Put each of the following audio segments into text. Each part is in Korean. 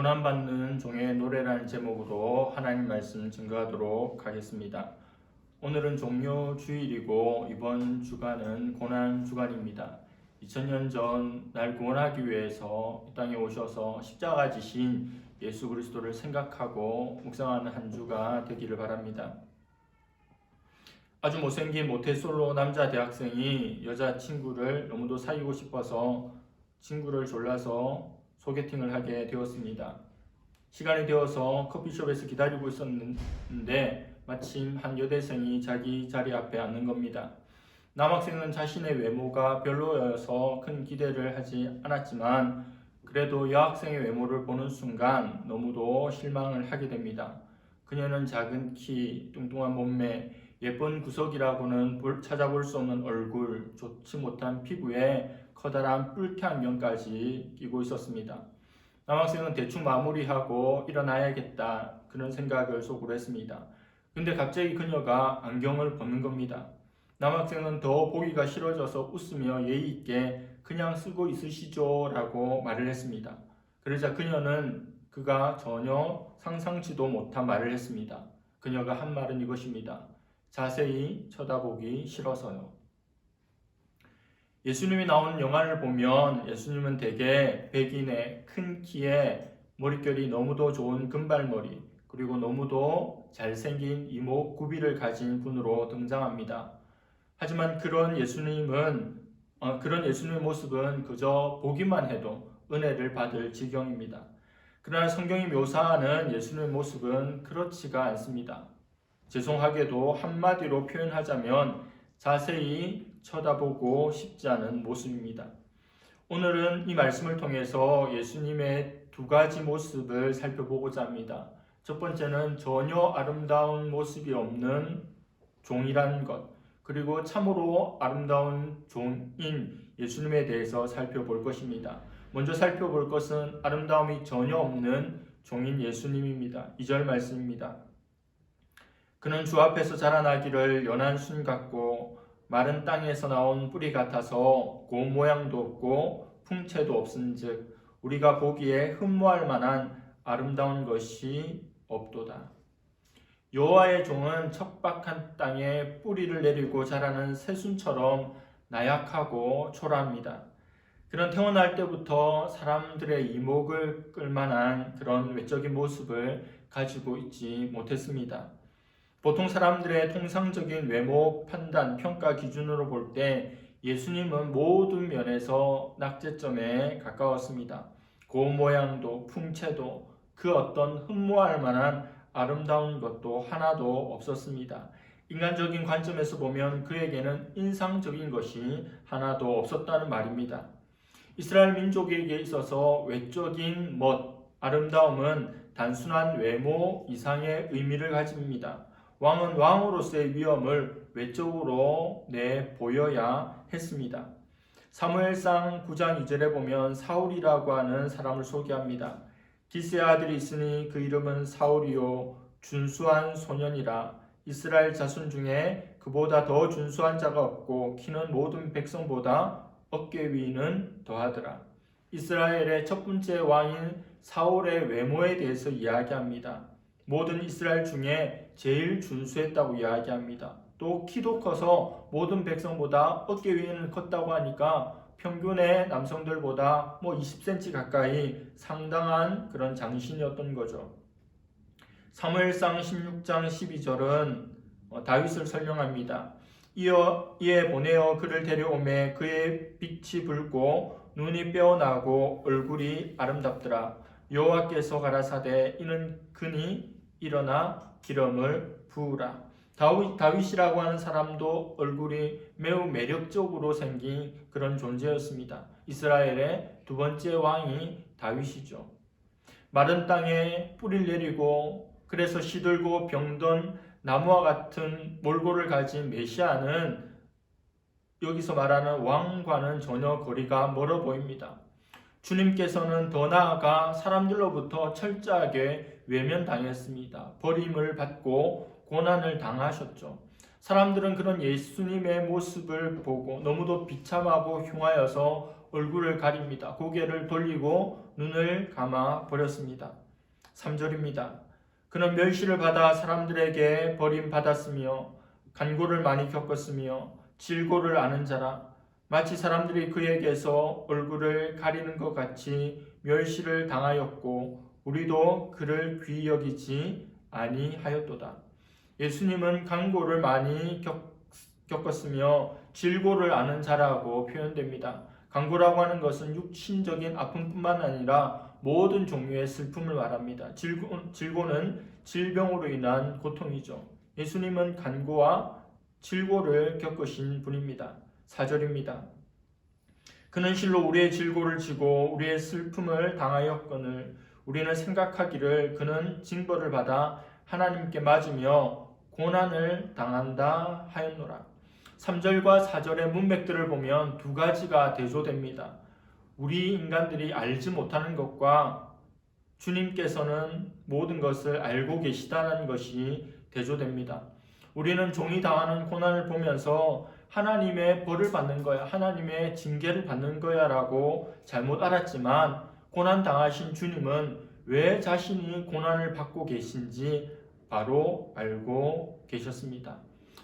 고난받는 종의 노래라는 제목으로 하나님 말씀 증거하도록 하겠습니다. 오늘은 종료 주일이고 이번 주간은 고난 주간입니다. 2000년 전 날 구원하기 위해서 이 땅에 오셔서 십자가 지신 예수 그리스도를 생각하고 묵상하는 한 주가 되기를 바랍니다. 아주 못생긴 모태솔로 남자 대학생이 여자 친구를 너무도 사귀고 싶어서 친구를 졸라서 소개팅을 하게 되었습니다. 시간이 되어서 커피숍에서 기다리고 있었는데 마침 한 여대생이 자기 자리 앞에 앉는 겁니다. 남학생은 자신의 외모가 별로여서 큰 기대를 하지 않았지만 그래도 여학생의 외모를 보는 순간 너무도 실망을 하게 됩니다. 그녀는 작은 키, 뚱뚱한 몸매, 예쁜 구석이라고는 볼- 찾아볼 수 없는 얼굴, 좋지 못한 피부에 커다란 뿔테 안경까지 끼고 있었습니다. 남학생은 대충 마무리하고 일어나야겠다 그런 생각을 속으로 했습니다. 근데 갑자기 그녀가 안경을 벗는 겁니다. 남학생은 더 보기가 싫어져서 웃으며 예의 있게 그냥 쓰고 있으시죠 라고 말을 했습니다. 그러자 그녀는 그가 전혀 상상치도 못한 말을 했습니다. 그녀가 한 말은 이것입니다. 자세히 쳐다보기 싫어서요. 예수님이 나오는 영화를 보면 예수님은 대개 백인의 큰 키에 머릿결이 너무도 좋은 금발머리 그리고 너무도 잘생긴 이목 구비를 가진 분으로 등장합니다. 하지만 그런 예수님은 어, 그런 예수님의 모습은 그저 보기만 해도 은혜를 받을 지경입니다. 그러나 성경이 묘사하는 예수님의 모습은 그렇지가 않습니다. 죄송하게도 한마디로 표현하자면 자세히 쳐다보고 싶지 않은 모습입니다. 오늘은 이 말씀을 통해서 예수님의 두 가지 모습을 살펴보고자 합니다. 첫 번째는 전혀 아름다운 모습이 없는 종이란 것, 그리고 참으로 아름다운 종인 예수님에 대해서 살펴볼 것입니다. 먼저 살펴볼 것은 아름다움이 전혀 없는 종인 예수님입니다. 2절 말씀입니다. 그는 주 앞에서 자라나기를 연한 순 같고 마른 땅에서 나온 뿌리 같아서 고운 모양도 없고 풍채도 없은즉 우리가 보기에 흠모할 만한 아름다운 것이 없도다. 여호와의 종은 척박한 땅에 뿌리를 내리고 자라는 새순처럼 나약하고 초라합니다. 그런 태어날 때부터 사람들의 이목을 끌만한 그런 외적인 모습을 가지고 있지 못했습니다. 보통 사람들의 통상적인 외모 판단, 평가 기준으로 볼 때 예수님은 모든 면에서 낙제점에 가까웠습니다. 고운 모양도 풍채도 그 어떤 흠모할 만한 아름다운 것도 하나도 없었습니다. 인간적인 관점에서 보면 그에게는 인상적인 것이 하나도 없었다는 말입니다. 이스라엘 민족에게 있어서 외적인 멋, 아름다움은 단순한 외모 이상의 의미를 가집니다. 왕은 왕으로서의 위엄을 외적으로 내 보여야 했습니다. 사무엘상 9장 2절에 보면 사울이라고 하는 사람을 소개합니다. 기스의 아들이 있으니 그 이름은 사울이요 준수한 소년이라 이스라엘 자손 중에 그보다 더 준수한 자가 없고 키는 모든 백성보다 어깨 위는 더하더라. 이스라엘의 첫 번째 왕인 사울의 외모에 대해서 이야기합니다. 모든 이스라엘 중에 제일 준수했다고 이야기합니다. 또 키도 커서 모든 백성보다 어깨 위는 컸다고 하니까 평균의 남성들보다 뭐 20cm 가까이 상당한 그런 장신이었던 거죠. 사무엘상 16장 12절은 어, 다윗을 설명합니다. 이어 이에 보내어 그를 데려오매 그의 빛이 붉고 눈이 빼어나고 얼굴이 아름답더라. 여호와께서 가라사대 이는 그니 일어나 기름을 부으라. 다윗, 다윗이라고 하는 사람도 얼굴이 매우 매력적으로 생긴 그런 존재였습니다. 이스라엘의 두 번째 왕이 다윗이죠. 마른 땅에 뿌리를 내리고 그래서 시들고 병든 나무와 같은 몰골을 가진 메시아는 여기서 말하는 왕과는 전혀 거리가 멀어 보입니다. 주님께서는 더 나아가 사람들로부터 철저하게 외면당했습니다. 버림을 받고 고난을 당하셨죠. 사람들은 그런 예수님의 모습을 보고 너무도 비참하고 흉하여서 얼굴을 가립니다. 고개를 돌리고 눈을 감아 버렸습니다. 3절입니다. 그는 멸시를 받아 사람들에게 버림받았으며 간고를 많이 겪었으며 질고를 아는 자라 마치 사람들이 그에게서 얼굴을 가리는 것 같이 멸시를 당하였고 우리도 그를 귀히 여기지 아니하였도다. 예수님은 간고를 많이 겪, 겪었으며 질고를 아는 자라고 표현됩니다. 간고라고 하는 것은 육신적인 아픔뿐만 아니라 모든 종류의 슬픔을 말합니다. 질고, 질고는 질병으로 인한 고통이죠. 예수님은 간고와 질고를 겪으신 분입니다. 4절입니다. 그는 실로 우리의 질고를 지고 우리의 슬픔을 당하였거늘 우리는 생각하기를 그는 징벌을 받아 하나님께 맞으며 고난을 당한다 하였노라. 3절과 4절의 문맥들을 보면 두 가지가 대조됩니다. 우리 인간들이 알지 못하는 것과 주님께서는 모든 것을 알고 계시다는 것이 대조됩니다. 우리는 종이 당하는 고난을 보면서 하나님의 벌을 받는 거야, 하나님의 징계를 받는 거야 라고 잘못 알았지만 고난 당하신 주님은 왜 자신이 고난을 받고 계신지 바로 알고 계셨습니다.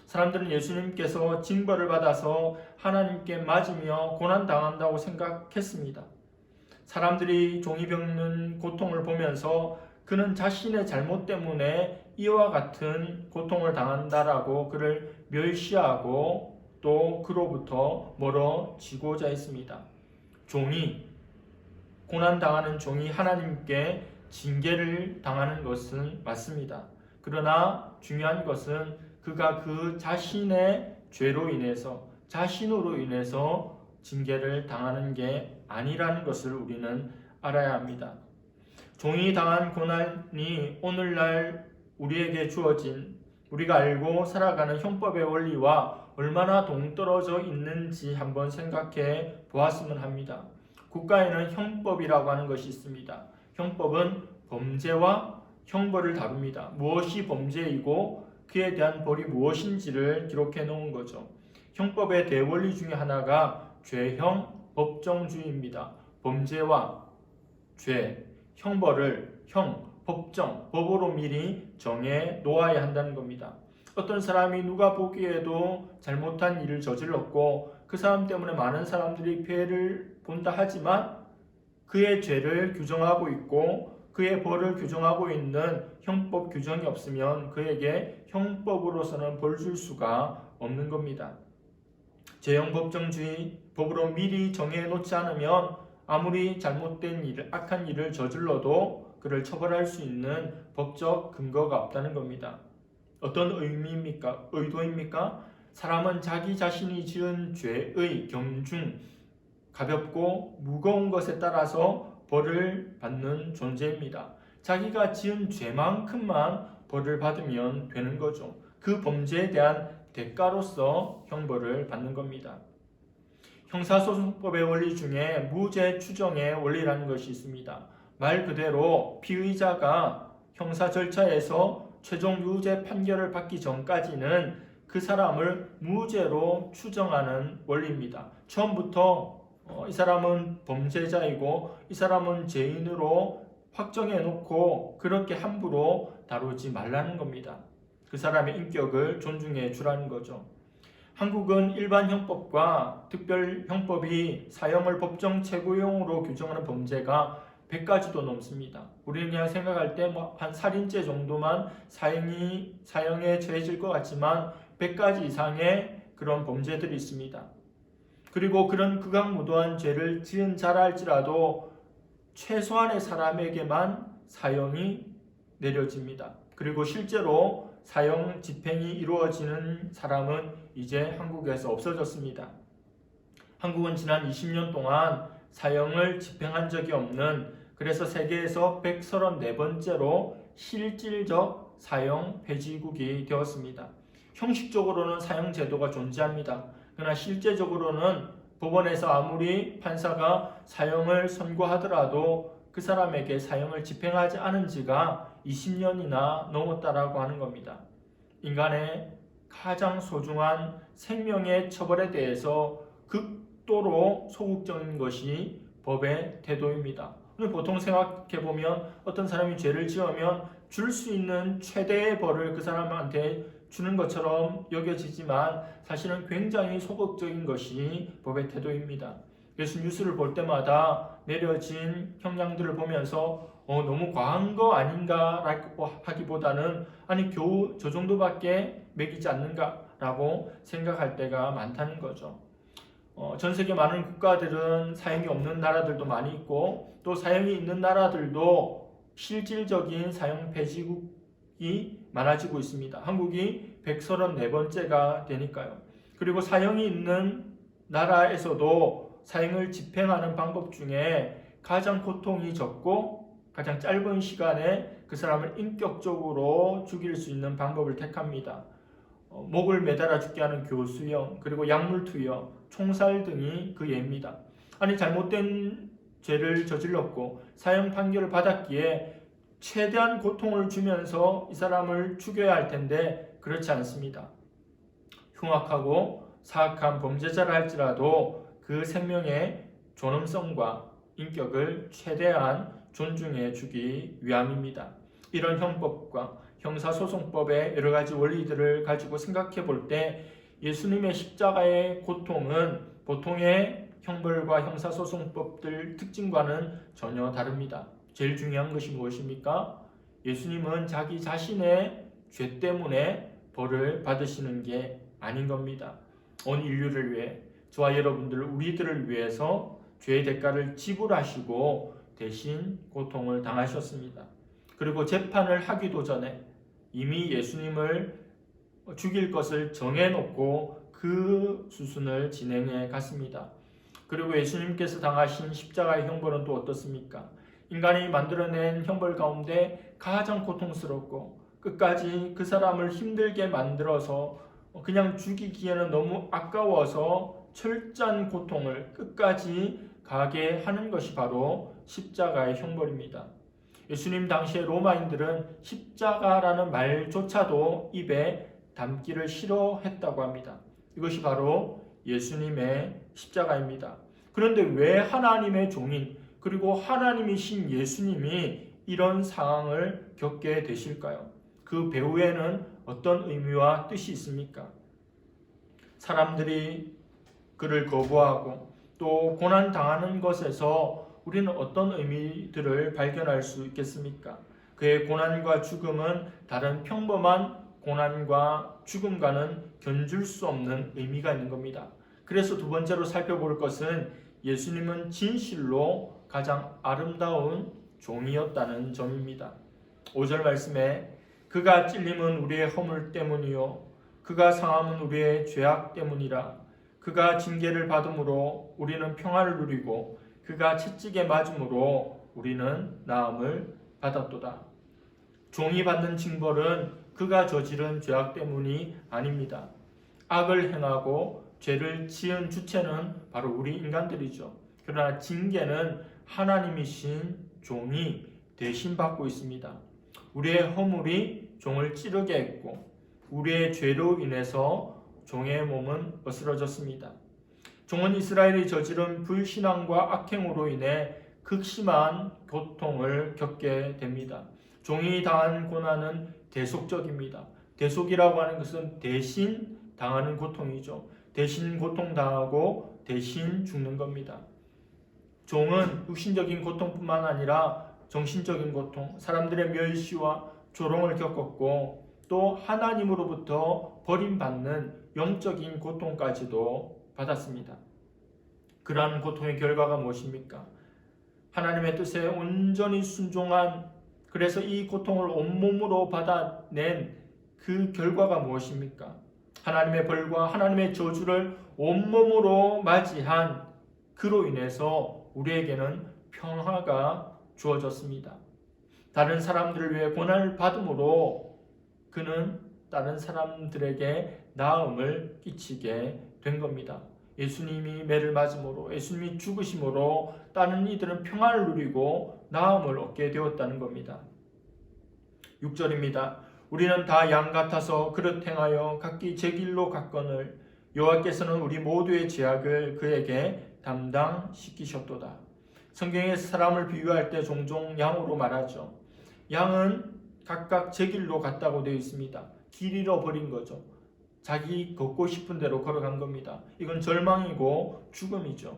사람들은 예수님께서 징벌을 받아서 하나님께 맞으며 고난 당한다고 생각했습니다. 사람들이 종이 겪는 고통을 보면서 그는 자신의 잘못 때문에 이와 같은 고통을 당한다라고 그를 멸시하고 또 그로부터 멀어지고자 했습니다. 종이 고난 당하는 종이 하나님께 징계를 당하는 것은 맞습니다. 그러나 중요한 것은 그가 그 자신의 죄로 인해서 자신으로 인해서 징계를 당하는 게 아니라는 것을 우리는 알아야 합니다. 종이 당한 고난이 오늘날 우리에게 주어진 우리가 알고 살아가는 형법의 원리와 얼마나 동떨어져 있는지 한번 생각해 보았으면 합니다. 국가에는 형법이라고 하는 것이 있습니다. 형법은 범죄와 형벌을 다룹니다. 무엇이 범죄이고 그에 대한 벌이 무엇인지를 기록해 놓은 거죠. 형법의 대원리 중에 하나가 죄형 법정주의입니다. 범죄와 죄, 형벌을 형, 법정, 법으로 미리 정해 놓아야 한다는 겁니다. 어떤 사람이 누가 보기에도 잘못한 일을 저질렀고 그 사람 때문에 많은 사람들이 피해를 본다 하지만 그의 죄를 규정하고 있고 그의 벌을 규정하고 있는 형법 규정이 없으면 그에게 형법으로서는 벌 줄 수가 없는 겁니다. 제형법정주의 법으로 미리 정해 놓지 않으면 아무리 잘못된 일, 악한 일을 저질러도 그를 처벌할 수 있는 법적 근거가 없다는 겁니다. 어떤 의미입니까? 의도입니까? 사람은 자기 자신이 지은 죄의 경중, 가볍고 무거운 것에 따라서 벌을 받는 존재입니다. 자기가 지은 죄만큼만 벌을 받으면 되는 거죠. 그 범죄에 대한 대가로서 형벌을 받는 겁니다. 형사소송법의 원리 중에 무죄 추정의 원리라는 것이 있습니다. 말 그대로 피의자가 형사 절차에서 최종 유죄 판결을 받기 전까지는 그 사람을 무죄로 추정하는 원리입니다. 처음부터 어, 이 사람은 범죄자이고 이 사람은 죄인으로 확정해 놓고 그렇게 함부로 다루지 말라는 겁니다. 그 사람의 인격을 존중해 주라는 거죠. 한국은 일반 형법과 특별 형법이 사형을 법정 최고형으로 규정하는 범죄가 100가지도 넘습니다. 우리는 그냥 생각할 때 뭐 한 살인죄 정도만 사형이 사형에 처해질 것 같지만 100가지 이상의 그런 범죄들이 있습니다. 그리고 그런 극악무도한 죄를 지은 자라 할지라도 최소한의 사람에게만 사형이 내려집니다. 그리고 실제로 사형 집행이 이루어지는 사람은 이제 한국에서 없어졌습니다. 한국은 지난 20년 동안 사형을 집행한 적이 없는 그래서 세계에서 134번째로 실질적 사형 폐지국이 되었습니다. 형식적으로는 사형 제도가 존재합니다. 그러나 실제적으로는 법원에서 아무리 판사가 사형을 선고하더라도 그 사람에게 사형을 집행하지 않은 지가 20년이나 넘었다라고 하는 겁니다. 인간의 가장 소중한 생명의 처벌에 대해서 극 극도로 소극적인 것이 법의 태도입니다. 보통 생각해 보면 어떤 사람이 죄를 지으면 줄 수 있는 최대의 벌을 그 사람한테 주는 것처럼 여겨지지만 사실은 굉장히 소극적인 것이 법의 태도입니다. 그래서 뉴스를 볼 때마다 내려진 형량들을 보면서 어, 너무 과한 거 아닌가라고 하기보다는 아니 겨우 저 정도밖에 매기지 않는가라고 생각할 때가 많다는 거죠. 어, 전 세계 많은 국가들은 사형이 없는 나라들도 많이 있고 또 사형이 있는 나라들도 실질적인 사형 폐지국이 많아지고 있습니다. 한국이 134번째가 되니까요. 그리고 사형이 있는 나라에서도 사형을 집행하는 방법 중에 가장 고통이 적고 가장 짧은 시간에 그 사람을 인격적으로 죽일 수 있는 방법을 택합니다. 어, 목을 매달아 죽게 하는 교수형 그리고 약물 투여 총살 등이 그 예입니다. 아니 잘못된 죄를 저질렀고 사형 판결을 받았기에 최대한 고통을 주면서 이 사람을 죽여야 할 텐데 그렇지 않습니다. 흉악하고 사악한 범죄자라 할지라도 그 생명의 존엄성과 인격을 최대한 존중해 주기 위함입니다. 이런 형법과 형사소송법의 여러 가지 원리들을 가지고 생각해 볼 때 예수님의 십자가의 고통은 보통의 형벌과 형사소송법들 특징과는 전혀 다릅니다. 제일 중요한 것이 무엇입니까? 예수님은 자기 자신의 죄 때문에 벌을 받으시는 게 아닌 겁니다. 온 인류를 위해 저와 여러분들 우리들을 위해서 죄의 대가를 지불하시고 대신 고통을 당하셨습니다. 그리고 재판을 하기도 전에 이미 예수님을 죽일 것을 정해놓고 그 수순을 진행해 갔습니다. 그리고 예수님께서 당하신 십자가의 형벌은 또 어떻습니까? 인간이 만들어낸 형벌 가운데 가장 고통스럽고 끝까지 그 사람을 힘들게 만들어서 그냥 죽이기에는 너무 아까워서 철저한 고통을 끝까지 가게 하는 것이 바로 십자가의 형벌입니다. 예수님 당시의 로마인들은 십자가라는 말조차도 입에 담기를 싫어했다고 합니다. 이것이 바로 예수님의 십자가입니다. 그런데 왜 하나님의 종인 그리고 하나님이신 예수님이 이런 상황을 겪게 되실까요? 그 배후에는 어떤 의미와 뜻이 있습니까? 사람들이 그를 거부하고 또 고난 당하는 것에서 우리는 어떤 의미들을 발견할 수 있겠습니까? 그의 고난과 죽음은 다른 평범한 고난과 죽음과는 견줄 수 없는 의미가 있는 겁니다. 그래서 두 번째로 살펴볼 것은 예수님은 진실로 가장 아름다운 종이었다는 점입니다. 5절 말씀에 그가 찔림은 우리의 허물 때문이요 그가 상함은 우리의 죄악 때문이라 그가 징계를 받음으로 우리는 평화를 누리고 그가 채찍에 맞음으로 우리는 나음을 받았도다. 종이 받는 징벌은 그가 저지른 죄악 때문이 아닙니다. 악을 행하고 죄를 지은 주체는 바로 우리 인간들이죠. 그러나 징계는 하나님이신 종이 대신 받고 있습니다. 우리의 허물이 종을 찌르게 했고 우리의 죄로 인해서 종의 몸은 어스러졌습니다. 종은 이스라엘이 저지른 불신앙과 악행으로 인해 극심한 고통을 겪게 됩니다. 종이 당한 고난은 대속적입니다. 대속이라고 하는 것은 대신 당하는 고통이죠. 대신 고통당하고 대신 죽는 겁니다. 종은 육신적인 고통뿐만 아니라 정신적인 고통, 사람들의 멸시와 조롱을 겪었고 또 하나님으로부터 버림받는 영적인 고통까지도 받았습니다. 그러한 고통의 결과가 무엇입니까? 하나님의 뜻에 온전히 순종한 그래서 이 고통을 온몸으로 받아낸 그 결과가 무엇입니까? 하나님의 벌과 하나님의 저주를 온몸으로 맞이한 그로 인해서 우리에게는 평화가 주어졌습니다. 다른 사람들을 위해 고난을 받음으로 그는 다른 사람들에게 나음을 끼치게 된 겁니다. 예수님이 매를 맞음으로 예수님이 죽으심으로 다른 이들은 평화를 누리고 나음을 얻게 되었다는 겁니다. 6절입니다. 우리는 다 양 같아서 그릇 행하여 각기 제 길로 갔거늘 여호와께서는 우리 모두의 죄악을 그에게 담당시키셨도다. 성경에서 사람을 비유할 때 종종 양으로 말하죠. 양은 각각 제 길로 갔다고 되어 있습니다. 길 잃어버린 거죠. 자기 걷고 싶은 대로 걸어간 겁니다. 이건 절망이고 죽음이죠.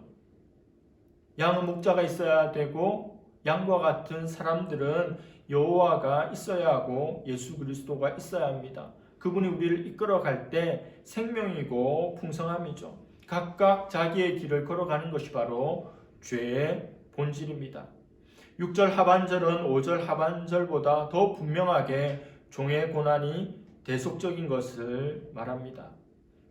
양은 목자가 있어야 되고 양과 같은 사람들은 여호와가 있어야 하고 예수 그리스도가 있어야 합니다. 그분이 우리를 이끌어 갈 때 생명이고 풍성함이죠. 각각 자기의 길을 걸어가는 것이 바로 죄의 본질입니다. 6절 하반절은 5절 하반절보다 더 분명하게 종의 고난이 대속적인 것을 말합니다.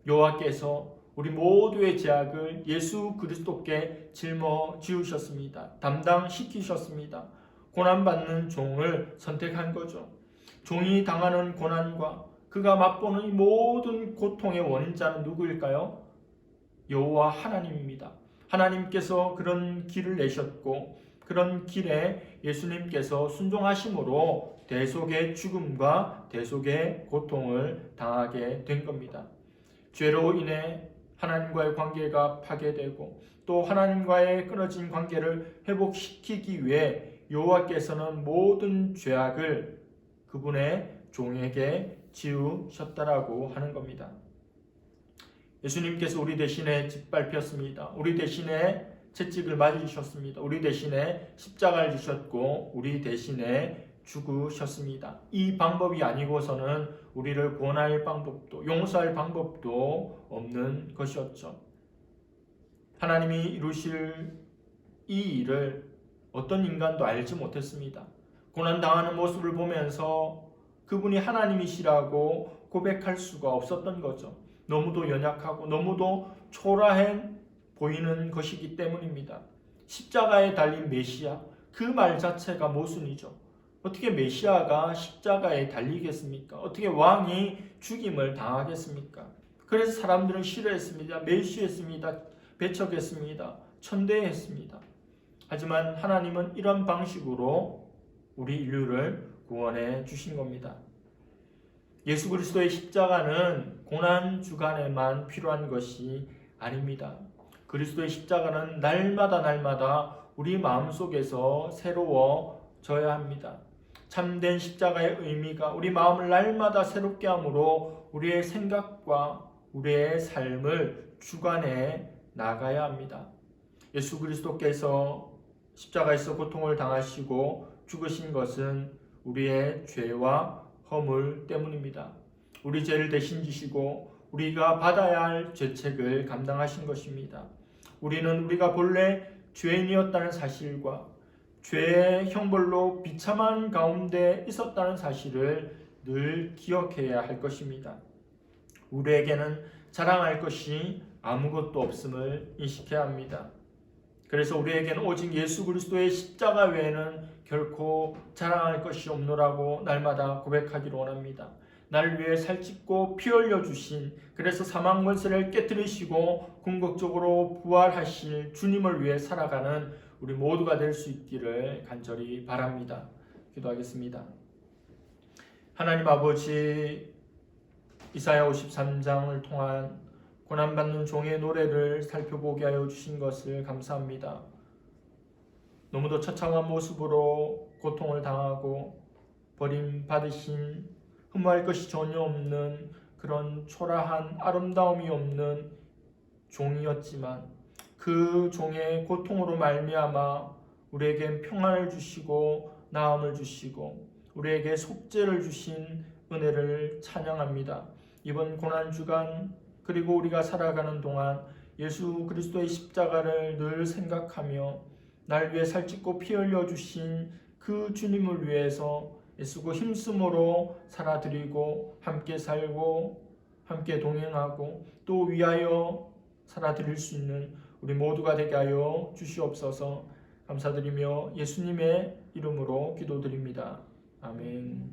여호와께서 우리 모두의 죄악을 예수 그리스도께 짊어 지우셨습니다. 담당시키셨습니다. 고난받는 종을 선택한 거죠. 종이 당하는 고난과 그가 맛보는 이 모든 고통의 원인자는 누구일까요? 여호와 하나님입니다. 하나님께서 그런 길을 내셨고 그런 길에 예수님께서 순종하심으로 대속의 죽음과 대속의 고통을 당하게 된 겁니다. 죄로 인해 하나님과의 관계가 파괴되고 또 하나님과의 끊어진 관계를 회복시키기 위해 여호와께서는 모든 죄악을 그분의 종에게 지우셨다라고 하는 겁니다. 예수님께서 우리 대신에 짓밟혔습니다. 우리 대신에 채찍을 맞으셨습니다. 우리 대신에 십자가를 지셨고 우리 대신에 죽으셨습니다. 이 방법이 아니고서는 우리를 구원할 방법도 용서할 방법도 없는 것이었죠. 하나님이 이루실 이 일을 어떤 인간도 알지 못했습니다. 고난 당하는 모습을 보면서 그분이 하나님이시라고 고백할 수가 없었던 거죠. 너무도 연약하고 너무도 초라해 보이는 것이기 때문입니다. 십자가에 달린 메시아 그 말 자체가 모순이죠. 어떻게 메시아가 십자가에 달리겠습니까? 어떻게 왕이 죽임을 당하겠습니까? 그래서 사람들은 싫어했습니다. 멸시했습니다. 배척했습니다. 천대했습니다. 하지만 하나님은 이런 방식으로 우리 인류를 구원해 주신 겁니다. 예수 그리스도의 십자가는 고난 주간에만 필요한 것이 아닙니다. 그리스도의 십자가는 날마다 날마다 우리 마음 속에서 새로워져야 합니다. 참된 십자가의 의미가 우리 마음을 날마다 새롭게 함으로 우리의 생각과 우리의 삶을 주관해 나가야 합니다. 예수 그리스도께서 십자가에서 고통을 당하시고 죽으신 것은 우리의 죄와 허물 때문입니다. 우리 죄를 대신 지시고 우리가 받아야 할 죄책을 감당하신 것입니다. 우리는 우리가 본래 죄인이었다는 사실과 죄의 형벌로 비참한 가운데 있었다는 사실을 늘 기억해야 할 것입니다. 우리에게는 자랑할 것이 아무것도 없음을 인식해야 합니다. 그래서 우리에게는 오직 예수 그리스도의 십자가 외에는 결코 자랑할 것이 없노라고 날마다 고백하기를 원합니다. 나를 위해 살찌고 피 흘려 주신 그래서 사망 권세를 깨뜨리시고 궁극적으로 부활하실 주님을 위해 살아가는 우리 모두가 될 수 있기를 간절히 바랍니다. 기도하겠습니다. 하나님 아버지 이사야 53장을 통한 고난받는 종의 노래를 살펴보게 하여 주신 것을 감사합니다. 너무도 처참한 모습으로 고통을 당하고 버림받으신 흠모할 것이 전혀 없는 그런 초라한 아름다움이 없는 종이었지만 그 종의 고통으로 말미암아 우리에겐 평안을 주시고 나음을 주시고 우리에게 속죄를 주신 은혜를 찬양합니다. 이번 고난 주간 그리고 우리가 살아가는 동안 예수 그리스도의 십자가를 늘 생각하며 날 위해 살찌고 피 흘려 주신 그 주님을 위해서 애쓰고 힘쓰므로 살아드리고 함께 살고 함께 동행하고 또 위하여 살아드릴 수 있는 우리 모두가 되게 하여 주시옵소서 감사드리며 예수님의 이름으로 기도드립니다. 아멘.